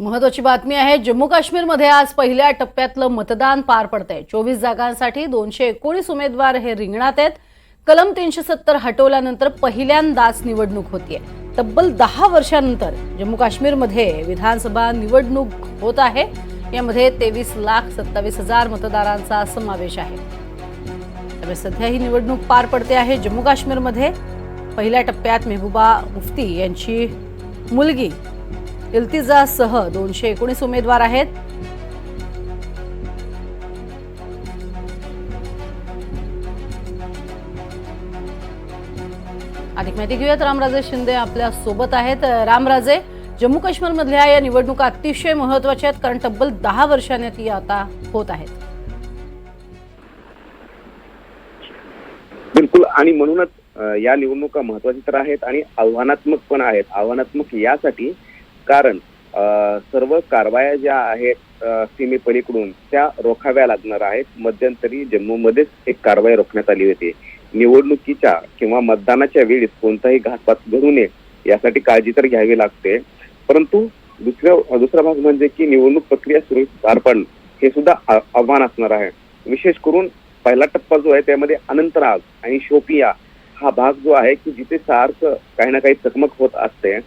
महत्वाची बातमी आहे जम्मू काश्मीरमध्ये आज पहिल्या टप्प्यातलं मतदान पार पडतंय. चोवीस जागांसाठी दोनशे एकोणीस उमेदवार हे रिंगणात आहेत. कलम तीनशे सत्तर हटवल्यानंतर पहिल्यांदाच निवडणूक होतीये. तब्बल दहा वर्षानंतर जम्मू काश्मीरमध्ये विधानसभा निवडणूक होत आहे. यामध्ये तेवीस लाख सत्तावीस हजार मतदारांचा समावेश आहे. त्यामुळे सध्या ही निवडणूक पार पडते आहे. जम्मू काश्मीरमध्ये पहिल्या टप्प्यात मेहबूबा मुफ्ती यांची मुलगी इल्तिजासह दोनशे एकोणीस उमेदवार आहेत. अधिक माहिती घेऊयात. रामराजे शिंदे आपल्यासोबत आहेत. रामराजे जम्मू काश्मीर मधल्या या निवडणुका अतिशय महत्त्वाच्या आहेत कारण तब्बल दहा वर्षांनी ती आता होत आहेत. बिलकुल. आणि म्हणूनच या निवडणुका महत्त्वाच्या तर आहेत आणि आव्हानात्मक पण आहेत. आव्हानात्मक यासाठी कारण सर्व कारवाया ज्या आहेत सीमेपलीकडून त्या रोखाव्या लागणार आहेत. मध्यंतरी जम्मूमध्येच एक कारवाई रोखण्यात आली होती. निवडणुकीच्या किंवा मतदानाच्या वेळेस कोणताही घातपात घडू नये यासाठी काळजी तर घ्यावी लागते. परंतु दुसऱ्या दुसरा भाग म्हणजे की निवडणूक प्रक्रिया सुरू पार पाडणं हे सुद्धा आव्हान असणार आहे. विशेष करून पहिला टप्पा जो आहे त्यामध्ये अनंतनाग आणि शोपिया हा भाग जो आहे की जिथे सारखं काही ना काही चकमक होत असते.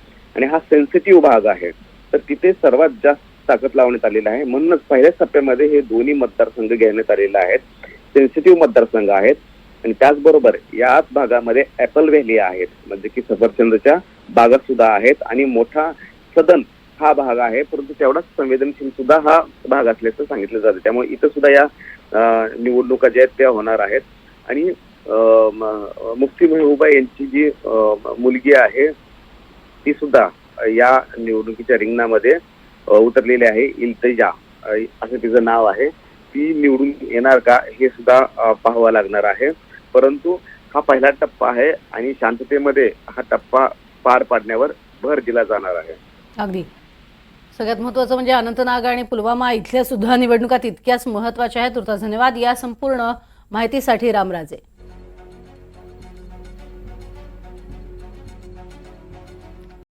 सेन्सिटिव्ह भाग आहे. तर तिथे सर्वात जास्त ताकद लावण्यात आलेला आहे. म्हणूनच पहिल्याच टप्प्यामध्ये हे दोन्ही मतदारसंघ घेण्यात आलेले आहेत. सेन्सिटिव्ह मतदारसंघ आहेत. आणि त्याचबरोबर याच भागामध्ये ऍपल व्हॅली आहेत. म्हणजे की सफरचंदच्या बागा सुद्धा आहेत. आणि मोठा सदन हा भाग आहे. परंतु तेवढाच संवेदनशील सुद्धा हा भाग असल्याचं सांगितलं जातं. त्यामुळे इथं सुद्धा या निवडणुका ज्या आहेत त्या होणार आहेत. आणि मुक्ती म- मेहबूबा यांची जी मुलगी आहे ती सुद्धा या निवडणुकीच्या रिंगणामध्ये उतरलेली आहे इल्तजा. असं तिचं नाव आहे. ती निवडून येणार का हे सुद्धा पाहावं लागणार आहे. परंतु हा पहिला टप्पा आहे आणि शांततेमध्ये हा टप्पा पार पाडण्यावर भर दिला जाणार आहे. अगदी. सगळ्यात महत्वाचं म्हणजे अनंतनाग आणि पुलवामा इथल्या सुद्धा निवडणुका तितक्याच महत्त्वाच्या आहेत. तुर्ता धन्यवाद. या संपूर्ण माहितीसाठी रामराजे.